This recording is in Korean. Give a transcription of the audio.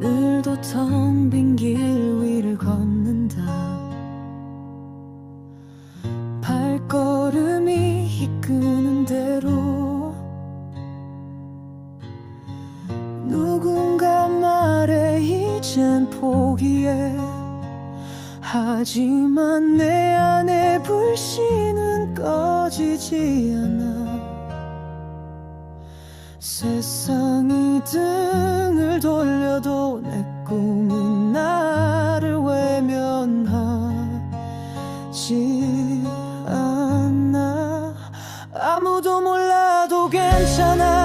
오늘도 텅 빈 길 위를 걷는다. 발걸음이 이끄는 대로 누군가 말해 이젠 포기해. 하지만 내 안에 불씨는 꺼지지 않아. 세상이 돌려도 내 꿈은 나를 외면하지 않아. 아무도 몰라도 괜찮아